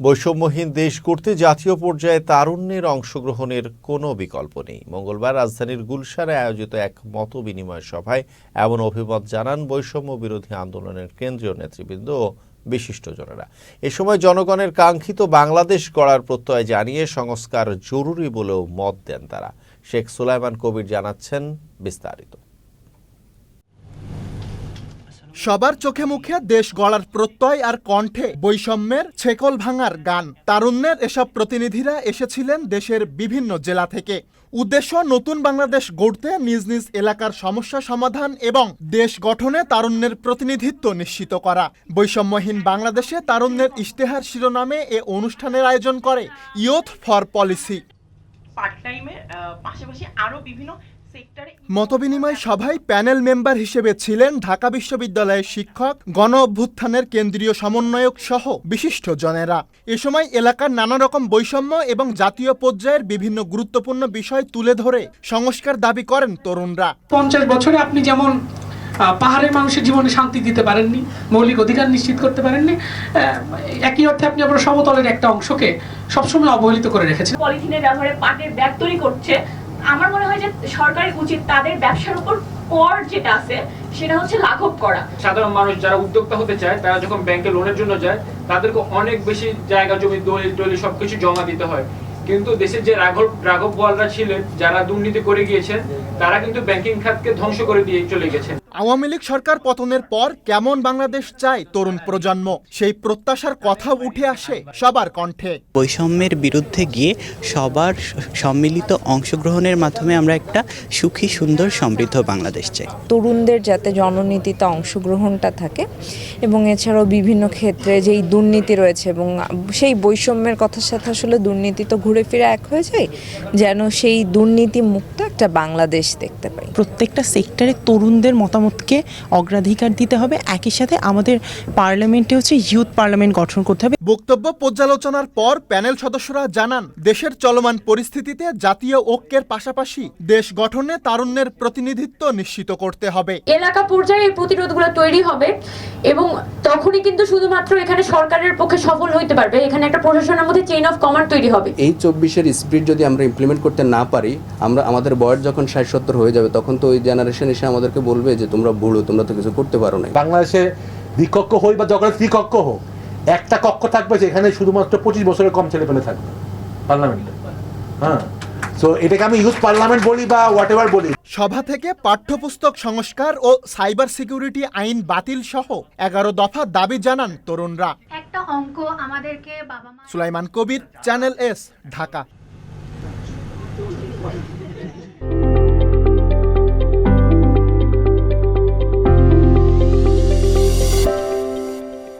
বৈষম্যহীন দেশ করতে জাতীয় পর্যায়ে তারুণ্যের অংশগ্রহণের কোনো বিকল্প নেই। মঙ্গলবার রাজধানীর গুলশারে আয়োজিত এক মত বিনিময় সভায় এমন অভিমত জানান বৈষম্য বিরোধী আন্দোলনের কেন্দ্রীয় নেতৃবৃন্দ ও বিশিষ্টজনেরা। এ সময় জনগণের কাঙ্ক্ষিত বাংলাদেশ গড়ার প্রত্যয় জানিয়ে সংস্কার জরুরি বলেও মত দেন তারা। শেখ সুলাইমান কবির জানাচ্ছেন বিস্তারিত। সবার চোখে মুখে দেশ গড়ার প্রত্যয় আর কণ্ঠে বৈষম্যের ছেকল ভাঙার গান। তারুণ্যের এসব প্রতিনিধিরা এসেছিলেন দেশের বিভিন্ন জেলা থেকে। উদ্দেশ্য নতুন বাংলাদেশ গড়তে নিজ নিজ এলাকার সমস্যা সমাধান এবং দেশ গঠনে তারুণ্যের প্রতিনিধিত্ব নিশ্চিত করা। বৈষম্যহীন বাংলাদেশে তারুণ্যের ইশতেহার শিরোনামে এ অনুষ্ঠানের আয়োজন করে ইয়থ ফর পলিসি। পার্ট টাইমে পাশাপাশি আরও বিভিন্ন মতবিনিময় সভায় প্যানেল মেম্বার হিসেবে ছিলেন ঢাকা বিশ্ববিদ্যালয়ের শিক্ষক গণ অভ্যুত্থানের কেন্দ্রীয় সমন্বয়ক সহ বিশিষ্ট জনেরা এ সময় এলাকার নানা রকম বৈষম্য এবং জাতীয় পর্যায়ের বিভিন্ন গুরুত্বপূর্ণ বিষয় তুলে ধরে সংস্কার দাবি করেন তরুণরা। পঞ্চাশ বছরে আপনি যেমন পাহাড়ের মানুষের জীবনে শান্তি দিতে পারেননি মৌলিক অধিকার নিশ্চিত করতে পারেননি একই অর্থে আপনি আপনার সমতলের একটা অংশকে সবসময় অবহেলিত করে রেখেছেন পলিথিনের ব্যবহারে পাটের ব্যাগ তৈরি করছে আমার মনে হয় যে সরকারের উচিত তাদের ব্যবসার উপর কর যেটা আছে, সেটা হচ্ছে লাঘব করা। সাধারণ মানুষ যারা উদ্যোক্তা হতে চায়, তারা যখন ব্যাংকে লোনের জন্য যায়, তাদেরকে অনেক বেশি জায়গা, জমি, দলিল টলিল সবকিছু জমা দিতে হয়। কিন্তু দেশের যে রাঘব রাঘব বোয়ালরা ছিলেন, যারা দুর্নীতি করে গিয়েছেন, তারা কিন্তু ব্যাংকিং খাতকে ধ্বংস করে দিয়ে চলে গেছেন। আওয়ামী লীগ সরকার পতনের পর কেমন বাংলাদেশ চায় তরুণ প্রজন্ম? সেই প্রত্যাশার কথা উঠে আসে সবার কণ্ঠে। বৈষম্যের বিরুদ্ধে গিয়ে সবার সম্মিলিত অংশগ্রহণের মাধ্যমে আমরা একটা সুখী সুন্দর সমৃদ্ধ বাংলাদেশ চাই। তরুণদের যাতে জননীতিতে অংশগ্রহণটা থাকে এবং এছাড়াও বিভিন্ন ক্ষেত্রে যেই দুর্নীতি রয়েছে এবং সেই বৈষম্যের কথার সাথে আসলে দুর্নীতি তো ঘুরে ফিরে এক হয়ে যায় যেন সেই দুর্নীতি মুক্ত একটা বাংলাদেশ দেখতে পাই। প্রত্যেকটা সেক্টরে তরুণদের মতামতকে অগ্রাধিকার দিতে হবে। একই সাথে আমাদের পার্লামেন্টে হচ্ছে ইউথ পার্লামেন্ট গঠন করতে হবে। বক্তব্য পর্যালোচনার পর প্যানেল সদস্যরা জানান দেশের চলমান পরিস্থিতিতে জাতীয় ঐক্যের পাশাপাশি দেশ গঠনে তারুণ্যের প্রতিনিধিত্ব নিশ্চিত করতে হবে। এলাকা পর্যায়ে এই প্রতিরোধগুলো তৈরি হবে এবং তখনই কিন্তু শুধুমাত্র এখানে সরকারের পক্ষে সফল হইতে পারবে। এখানে একটা প্রশাসনের মধ্যে চেইন অফ কমান্ড তৈরি হবে। এই চব্বিশের স্পিড যদি আমরা ইমপ্লিমেন্ট করতে না পারি আমরা আমাদের বয়স যখন ষাট সত্তর হয়ে যাবে তখন তো ওই জেনারেশন এসে আমাদেরকে বলবে যে তোমরা বুড়ো তোমরা তো কিছু করতে পারো না বাংলাদেশে দ্বিকক্ষ হই বা জগতের ত্রিকক্ষ হোক একটা কক্ষ থাকবে যেখানে শুধুমাত্র পঁচিশ বছরের কম ছেলে পেলে থাকবে পার্লামেন্টে। হ্যাঁ। সো এটাকে আমি ইউথ পার্লামেন্ট বলি বা হোয়াট এভার বলি। সভা থেকে পাঠ্যপুস্তক সংস্কার ও সাইবার সিকিউরিটি আইন বাতিল সহ এগারো দফা দাবি জানান তরুণরা। একটা অঙ্ক আমাদেরকে বাবা সুলাইমান কবির চ্যানেল এস ঢাকা।